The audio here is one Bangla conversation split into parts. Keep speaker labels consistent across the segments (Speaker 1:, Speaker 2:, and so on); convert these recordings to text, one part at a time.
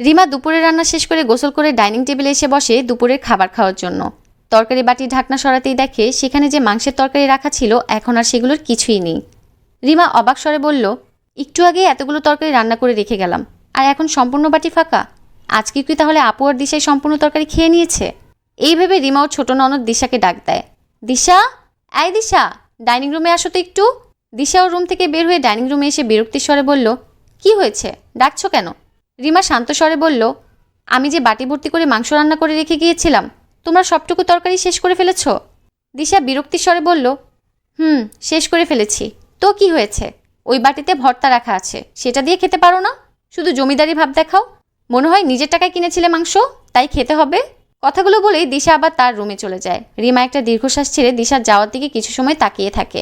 Speaker 1: রিমা দুপুরে রান্না শেষ করে গোসল করে ডাইনিং টেবিলে এসে বসে দুপুরের খাবার খাওয়ার জন্য। তরকারি বাটির ঢাকনা সরাতেই দেখে সেখানে যে মাংসের তরকারি রাখা ছিল, এখন আর সেগুলোর কিছুই নেই। রিমা অবাক স্বরে বলল, একটু আগে এতগুলো তরকারি রান্না করে রেখে গেলাম, আর এখন সম্পূর্ণ বাটি ফাঁকা। আজকে কি তাহলে আপু আর দিশাই সম্পূর্ণ তরকারি খেয়ে নিয়েছে? এই ভেবে রিমা ওর ছোট ননদ দিশাকে ডাক দেয়। দিশা? এই দিশা, ডাইনিং রুমে আসো তো একটু। দিশা ওর রুম থেকে বের হয়ে ডাইনিং রুমে এসে বিরক্তির স্বরে বলল, কি হয়েছে? ডাকছো কেন? রিমা শান্ত স্বরে বলল, আমি যে বাটি ভর্তি করে মাংস রান্না করে রেখে গিয়েছিলাম, তোমরা সবটুকু তরকারি শেষ করে ফেলেছ? দিশা বিরক্তির স্বরে বলল, হুম, শেষ করে ফেলেছি। তো কি হয়েছে? ওই বাটিতে ভর্তা রাখা আছে, সেটা দিয়ে খেতে পারো না? শুধু জমিদারি ভাব দেখাও। মনে হয় নিজের টাকায় কিনেছিলে মাংস, তাই খেতে হবে? কথাগুলো বলেই দিশা আবার তার রুমে চলে যায়। রিমা একটা দীর্ঘশ্বাস ছেড়ে দিশার যাওয়ার দিকে কিছু সময় তাকিয়ে থাকে।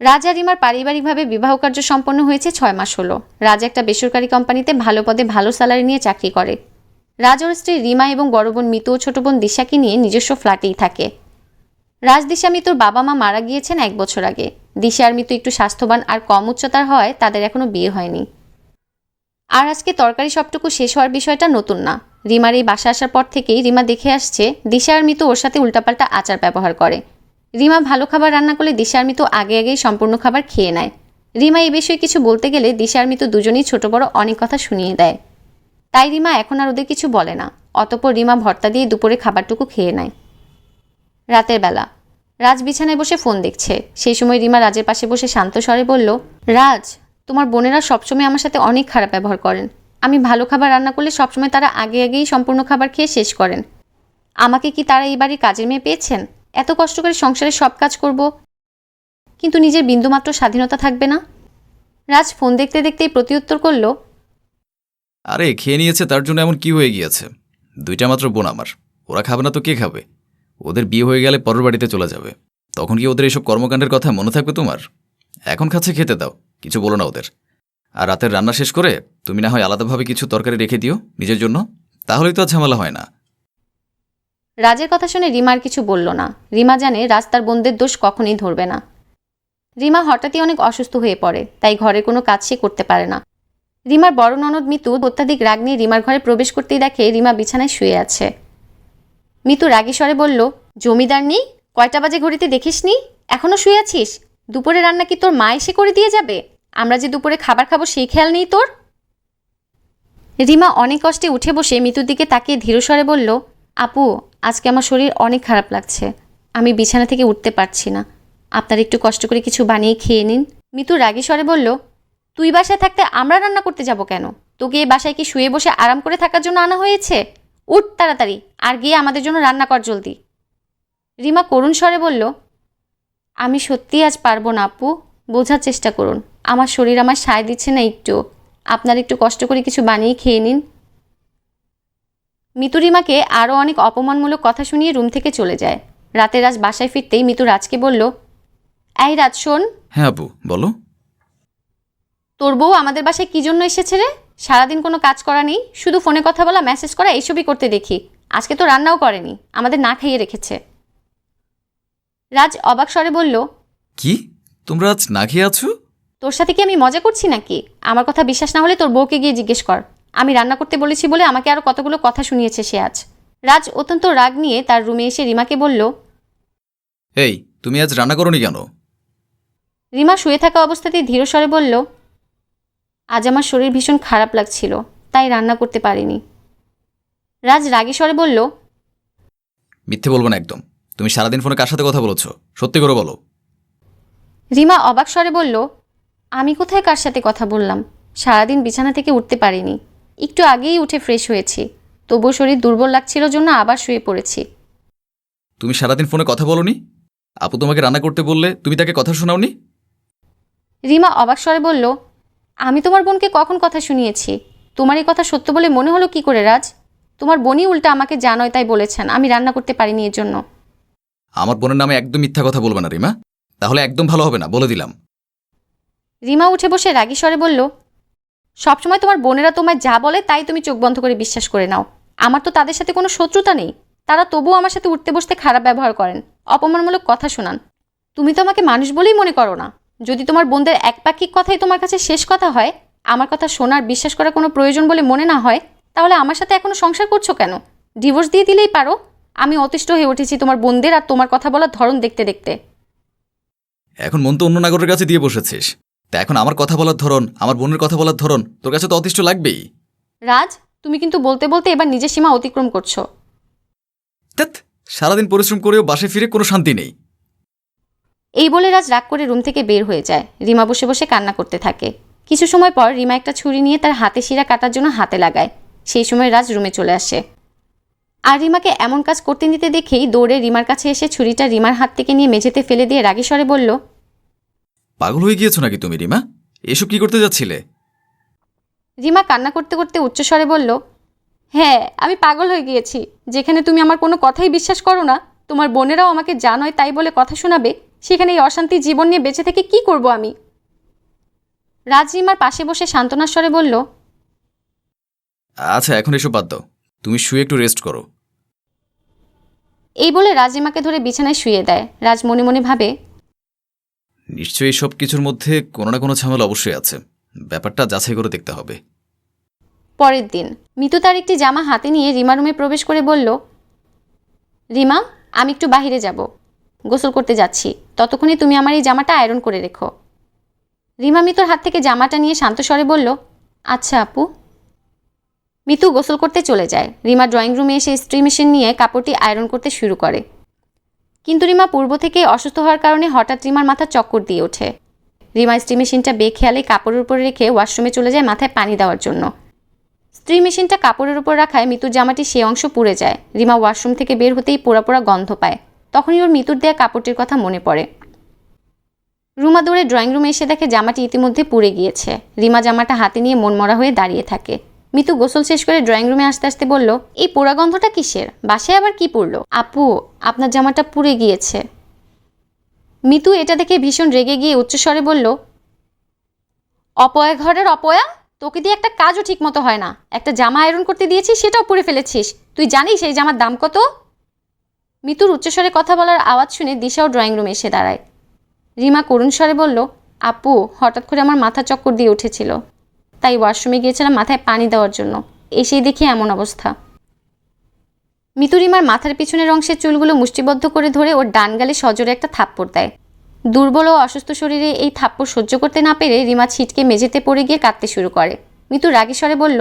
Speaker 1: রাজা রিমার পারিবারিকভাবে বিবাহ কার্য সম্পন্ন হয়েছে ছয় মাস হলো। রাজা একটা বেসরকারি কোম্পানিতে ভালো পদে ভালো স্যালারি নিয়ে চাকরি করে। রাজ ওর স্ত্রী রিমা এবং বড় বোন মিতু ও ছোট বোন দিশাকে নিয়ে নিজস্ব ফ্ল্যাটেই থাকে। রাজ দিশা মিতুর বাবা মা মারা গিয়েছেন এক বছর আগে। দিশা আর মিতু একটু স্বাস্থ্যবান আর কম উচ্চতার হওয়ায় তাদের এখনও বিয়ে হয়নি। আর আজকে তরকারি সবটুকু শেষ হওয়ার বিষয়টা নতুন না। রিমার এই বাসা আসার পর থেকেই রিমা দেখে আসছে, দিশা আর মিতু ওর সাথে উল্টাপাল্টা আচার ব্যবহার করে। রিমা ভালো খাবার রান্না করলে দিশা আর মিতু আগে আগেই সম্পূর্ণ খাবার খেয়ে নেয়। রিমা এই বিষয়ে কিছু বলতে গেলে দিশা আর মিতু দুজনেই ছোট বড় অনেক কথা শুনিয়ে দেয়। তাই রিমা এখন আর ওদের কিছু বলে না। অতপর রিমা ভর্তা দিয়ে দুপুরে খাবারটুকু খেয়ে নেয়। রাতের বেলা। রাজ বিছানায় বসে ফোন দেখছে। সেই সময় রিমা রাজের পাশে বসে শান্ত স্বরে বলল, রাজ, তোমার বোনেরা সবসময় আমার সাথে অনেক খারাপ ব্যবহার করেন। আমি ভালো খাবার রান্না করলে সবসময় তারা আগে আগেই সম্পূর্ণ খাবার খেয়ে শেষ করেন। আমাকে কি তারা এই বাড়ির কাজের মেয়ে পেয়েছেন? এত কষ্ট করে সংসারে সব কাজ করব? কিন্তু নিজের বিন্দুমাত্র স্বাধীনতা থাকবে না? রাজ ফোন দেখতে দেখতেই প্রতিউত্তর করল,
Speaker 2: আরে, খেয়ে নিয়েছে, তার জন্য এমন কি হয়ে গিয়েছে? দুইটা মাত্র বোন আমার, ওরা খাবে না তো কে খাবে? ওদের বিয়ে হয়ে গেলে পরের বাড়িতে চলে যাবে। তখন কি ওদের এইসব কর্মকাণ্ডের কথা মনে থাকবে তোমার? এখন খাচ্ছে, খেতে দাও, কিছু বলো না ওদের। আর রাতের রান্না শেষ করে, তুমি না হয় আলাদাভাবে কিছু তরকারি রেখে দিও নিজের জন্য? তাহলেই তো আর ঝামেলা হয় না।
Speaker 1: রাজের কথা শুনে রিমা আর কিছু বলল না। রিমা জানে রাজ তার বোনদের দোষ কখনই ধরবে না। রিমা হঠাৎই অনেক অসুস্থ হয়ে পড়ে, তাই ঘরে কোনো কাজ সে করতে পারে না। রিমার বড় ননদ মিতু অত্যাধিক রাগ নিয়ে রিমার ঘরে প্রবেশ করতেই দেখে রিমা বিছানায় শুয়ে আছে। মিতু রাগী স্বরে বলল, জমিদার নেই কয়টা বাজে ঘড়িতে দেখিসনি? এখনও শুয়ে আছিস? দুপুরে রান্না কি তোর মা এসে করে দিয়ে যাবে? আমরা যে দুপুরে খাবার খাব সেই খেয়াল নেই তোর? রিমা অনেক কষ্টে উঠে বসে মিতুর দিকে তাকিয়ে ধীরস্বরে বলল, আপু আজকে আমার শরীর অনেক খারাপ লাগছে। আমি বিছানা থেকে উঠতে পারছি না। আপনার একটু কষ্ট করে কিছু বানিয়ে খেয়ে নিন। মিতু রাগী স্বরে বলল, তুই বাসায় থাকতে আমরা রান্না করতে যাব কেন? তোকে এই বাসায় কি শুয়ে বসে আরাম করে থাকার জন্য আনা হয়েছে? উঠ তাড়াতাড়ি, আর গিয়ে আমাদের জন্য রান্না কর জলদি। রিমা করুণ স্বরে বলল, আমি সত্যিই আজ পারব না আপু। বোঝার চেষ্টা করুন। আমার শরীর আমার সায় দিচ্ছে না একটু। আপনার একটু কষ্ট করে কিছু বানিয়ে খেয়ে নিন। মিতু রিমাকে আরও অনেক অপমানমূলক কথা শুনিয়ে রুম থেকে চলে যায়। রাতে রাজ বাসায় ফিরতেই মিতু রাজকে বলল এই রাজ শোন।
Speaker 2: হ্যাঁ আপু বলো।
Speaker 1: তোর বউ আমাদের বাসায় কী জন্য এসেছে রে? সারাদিন কোনো কাজ করা নেই শুধু ফোনে কথা বলা মেসেজ করা এইসবই করতে দেখি। আজকে তো রান্নাও করেনি আমাদের না খাইয়ে রেখেছে। রাজ অবাক স্বরে বলল
Speaker 2: কি? তোমরা আজ না খেয়ে আছো?
Speaker 1: তোর সাথে কি আমি মজা করছি নাকি? আমার কথা বিশ্বাস না হলে তোর বউকে গিয়ে জিজ্ঞেস কর। আমি রান্না করতে বলেছি বলে আমাকে আরও কতগুলো কথা শুনিয়েছে সে আজ। রাজ অত্যন্ত রাগ নিয়ে তার রুমে এসে রিমাকে বলল
Speaker 2: এই তুমি আজ রান্না করনি কেন?
Speaker 1: রিমা শুয়ে থাকা অবস্থাতেই ধীরস্বরে বলল আজ আমার শরীর ভীষণ খারাপ লাগছিল তাই রান্না করতে পারিনি। রাজ রাগী স্বরে বলল
Speaker 2: মিথ্যে বলব না একদম। তুমি সারাদিন ফোনে কার সাথে কথা বলেছ? সত্যি করে বলো।
Speaker 1: রিমা অবাক স্বরে বলল আমি কোথায় কার সাথে কথা বললাম? সারাদিন বিছানা থেকে উঠতে পারিনি। একটু আগেই উঠে ফ্রেশ হয়েছি। তবুও শরীর দুর্বল লাগছিল জন্য আবার শুয়ে পড়েছি।
Speaker 2: তুমি সারাদিন ফোনে কথা বলোনি? আপু তোমাকে রান্না করতে বললে তুমি তাকে কথা শোনাওনি?
Speaker 1: রিমা অবাক স্বরে বলল আমি তোমার বোনকে কখন কথা শুনিয়েছি? তোমার এই কথা সত্য বলে মনে হলো কি করে রাজ? তোমার বোনই উল্টা আমাকে জানয় তাই বলেছেন আমি রান্না করতে পারিনি এর জন্য।
Speaker 2: আমার বোনের নামে একদম মিথ্যা কথা বলবে না রিমা। তাহলে একদম ভালো হবে না বলে দিলাম।
Speaker 1: রিমা উঠে বসে রাগী স্বরে বলল সবসময় তোমার বোনেরা তোমায় যা বলে তাই তুমি চোখ বন্ধ করে বিশ্বাস করে নাও। আমার তো তাদের সাথে কোনো শত্রুতা নেই। তারা তবুও আমার সাথে উঠতে বসতে খারাপ ব্যবহার করেন। অপমানমূলক কথা শোনান। তুমি তো আমাকে মানুষ বলেই মনে করো না। যদি তোমার বোনদের একপাক্ষিক কথাই তোমার কাছে শেষ কথা হয়, আমার কথা শোনার বিশ্বাস করার কোনো প্রয়োজন বলে মনে না হয়, তাহলে আমার সাথে এখনও সংসার করছ কেন? ডিভোর্স দিয়ে দিলেই পারো। আমি অতিষ্ঠ হয়ে উঠেছি তোমার বোনদের আর তোমার কথা বলার ধরন দেখতে দেখতে।
Speaker 2: এখন মন তো অন্য নাগরের কাছে দিয়ে বসেছিস। তা এখন আমার কথা বলার ধরন আমার বোনের কথা বলার ধরন তোর কাছে তো অতিষ্ঠ লাগবেই।
Speaker 1: রাজ তুমি কিন্তু বলতে বলতে এবার নিজের সীমা অতিক্রম করছ।
Speaker 2: সারাদিন পরিশ্রম করেও বাসে ফিরে কোনো শান্তি নেই।
Speaker 1: এই বলে রাজ রাগ করে রুম থেকে বের হয়ে যায়। রিমা বসে বসে কান্না করতে থাকে। কিছু সময় পর রিমা একটা ছুরি নিয়ে তার হাতে শিরা কাটার জন্য হাতে লাগায়। সেই সময় রাজ রুমে চলে আসে। আর রিমাকে এমন কাজ করতে নিতে দেখেই দৌড়ে রিমার কাছে এসে ছুরিটা রিমার হাত থেকে নিয়ে মেঝেতে ফেলে দিয়ে রাগেশ্বরে বলল
Speaker 2: পাগল হয়ে গিয়েছো নাকি তুমি রিমা? এসব কি করতে যাচ্ছিলে?
Speaker 1: রিমা কান্না করতে করতে উচ্চস্বরে বলল হ্যাঁ আমি পাগল হয়ে গিয়েছি। যেখানে তুমি আমার কোনো কথাই বিশ্বাস করো না তোমার বোনেরাও আমাকে যা নয় তাই বলে কথা শোনাবে সেখানে এই অশান্তি জীবন নিয়ে বেঁচে থেকে কি করব আমি? রাজ রিমার পাশে বসে সান্ত্বনার স্বরে বলল
Speaker 2: আচ্ছা এখন এসব বাদ দাও। তুমি শুয়ে একটু রেস্ট করো।
Speaker 1: এই বলে রাজ রিমাকে ধরে বিছানায় শুয়ে দেয়। রাজ মনে মনে ভাবে
Speaker 2: নিশ্চয়ই সব কিছুর মধ্যে কোনো না কোনো ঝামেলা অবশ্যই আছে। ব্যাপারটা যাচাই করে দেখতে হবে।
Speaker 1: পরের দিন, মিতু তার একটি জামা হাতে নিয়ে রিমা রুমে প্রবেশ করে বলল, রিমা, আমি একটু বাইরে যাব। গোসল করতে যাচ্ছি। ততক্ষণে তুমি আমার এই জামাটা আয়রন করে রেখো। রিমা মিতুর হাত থেকে জামাটা নিয়ে শান্ত স্বরে বলল আচ্ছা আপু। মিতু গোসল করতে চলে যায়। রিমা ড্রয়িং রুমে এসে স্ত্রী মেশিন নিয়ে কাপড়টি আয়রন করতে শুরু করে। কিন্তু রিমা পূর্ব থেকেই অসুস্থ হওয়ার কারণে হঠাৎ রিমার মাথা চক্কর দিয়ে ওঠে। রিমা স্ত্রী মেশিনটা বেখেয়ালে কাপড়ের উপরে রেখে ওয়াশরুমে চলে যায় মাথায় পানি দেওয়ার জন্য। স্ত্রী মেশিনটা কাপড়ের উপর রাখায় মিতুর জামাটি সে অংশ পুড়ে যায়। রিমা ওয়াশরুম থেকে বের হতেই পোড়া পোড়া গন্ধ পায়। তখনই ওর মিতুর দেয়া কাপড়টির কথা মনে পড়ে। রুমা দৌড়ে ড্রয়িং রুমে এসে দেখে জামাটি ইতিমধ্যে পুড়ে গিয়েছে। রিমা জামাটা হাতে নিয়ে মনমরা হয়ে দাঁড়িয়ে থাকে। মিতু গোসল শেষ করে ড্রয়িং রুমে আসতে আসতে বলল, এই পোড়া গন্ধটা কিসের? বাসায় আবার কি পড়ল? আপু, আপনার জামাটা পুড়ে গিয়েছে। মিতু এটা দেখে ভীষণ রেগে গিয়ে উচ্চস্বরে বলল, অপয়া ঘরের অপয়া? তোকে দিয়ে একটা কাজও ঠিক মতো হয় না। একটা জামা আয়রন করতে দিয়েছিস সেটাও পরে ফেলেছিস। তুই জানিস এই জামার দাম কত? মিতুর উচ্চস্বরে কথা বলার আওয়াজ শুনে দিশাও ড্রয়িং রুমে এসে দাঁড়ায়। রিমা করুণ স্বরে বলল, আপু, হঠাৎ করে আমার মাথা চক্কর দিয়ে উঠেছিল। তাই ওয়াশরুমে গিয়েছিলাম মাথায় পানি দেওয়ার জন্য। এসেই দেখি এমন অবস্থা। মিতু রিমার মাথার পিছনের অংশের চুলগুলো মুষ্টিবদ্ধ করে ধরে ওর ডান গালে সজোরে একটা থাপ্পড় দেয়। দুর্বল ও অসুস্থ শরীরে এই থাপ্পড় সহ্য করতে না পেরে রিমা ছিটকে মেঝেতে পড়ে গিয়ে কাঁদতে শুরু করে। মিতু রাগী স্বরে বলল,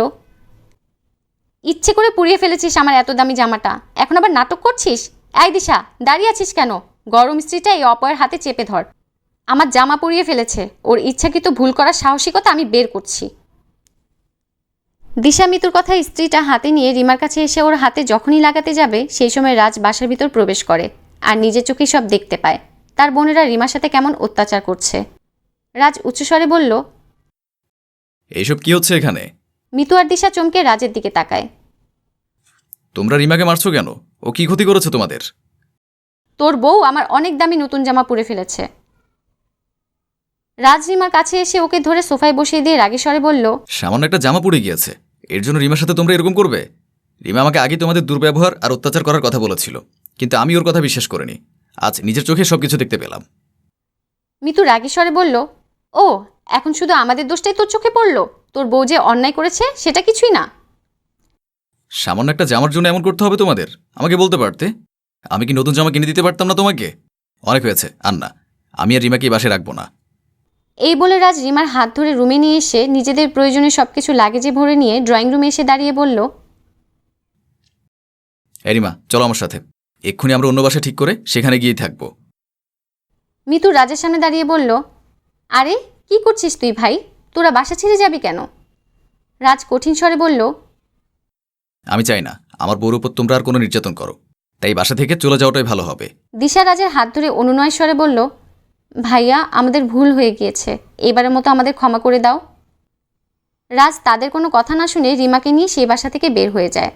Speaker 1: ইচ্ছে করে পুড়িয়ে ফেলেছিস আমার এত দামি জামাটা। এখন আবার নাটক করছিস? এই দিশা, দাঁড়িয়ে আছিস কেন? গরম স্ত্রীটা এই অপয়ের হাতে চেপে ধর। আমার জামা পুড়িয়ে ফেলেছে। ওর ইচ্ছাকৃত ভুল করার সাহসিকতা আমি বের করছি। দিশা মিতুর কথা স্ত্রীটা হাতে নিয়ে রিমার কাছে এসে ওর হাতে যখনই লাগাতে যাবে সেই সময় রাজ বাসার ভিতর প্রবেশ করে আর নিজের চোখে সব দেখতে পায়। তার বোনেরা রিমার সাথে কেমন অত্যাচার করছে। রাজ উচ্চস্বরে বলল
Speaker 2: এইসব কি হচ্ছে এখানে?
Speaker 1: মিতু আর দিশা চমকে রাজের দিকে তাকায়।
Speaker 2: তোমরা রিমাকে মারছো কেন? ও কি ক্ষতি করেছে তোমাদের?
Speaker 1: তোর বউ আমার অনেক দামি নতুন জামা পরে ফেলেছে। রাজ রিমার কাছে এসে ওকে ধরে সোফায় বসিয়ে দিয়ে রাগী স্বরে বলল
Speaker 2: সামান্য একটা জামা পড়ে গিয়েছে। এর জন্য রিমার সাথে তোমরা এরকম করবে? রিমা আমাকে আগে তোমাদের দুর্ব্যবহার আর অত্যাচার করার কথা বলেছিল কিন্তু আমি ওর কথা বিশ্বাস করিনি। আজ নিজের চোখে সবকিছু দেখতে পেলাম।
Speaker 1: মিতু রাগী স্বরে বলল ও এখন শুধু আমাদের দোষটাই তোর চোখে পড়ল? তোর বউ যে অন্যায় করেছে সেটা কিছুই না?
Speaker 2: সামান্য একটা জামার জন্য এমন করতে হবে তোমাদের? আমাকে বলতে পারতে? আমি কি নতুন জামা কিনে দিতে পারতাম না তোমাকে? অনেক হয়েছে আর না আমি আর রিমাকে বাসে রাখব না।
Speaker 1: এই বলে রাজ রিমার হাত ধরে রুমে নিয়ে এসে নিজেদের প্রয়োজনে সবকিছু লাগেজে ভরে নিয়ে ড্রয়িং রুমে এসে দাঁড়িয়ে বলল
Speaker 2: রিমা চলো আমার সাথে। এক্ষুনি আমরা অন্য বাসা ঠিক করে সেখানে গিয়েই থাকব।
Speaker 1: মিতু রাজের সামনে দাঁড়িয়ে বলল আরে কি করছিস তুই ভাই? তোরা বাসা ছেড়ে যাবি কেন? রাজ কঠিন স্বরে বলল
Speaker 2: আমি চাই না আমার বউর উপর তোমরা আর কোনো নির্যাতন করো। তাই বাসা থেকে চলে যাওয়াটাই ভালো হবে।
Speaker 1: দিশা রাজের হাত ধরে অনুনয় স্বরে বলল ভাইয়া, আমাদের ভুল হয়ে গিয়েছে। এবারের মতো আমাদের ক্ষমা করে দাও। রাজ, তাদের কোনো কথা না শুনে রিমাকে নিয়ে সেই বাসা থেকে বের হয়ে যায়।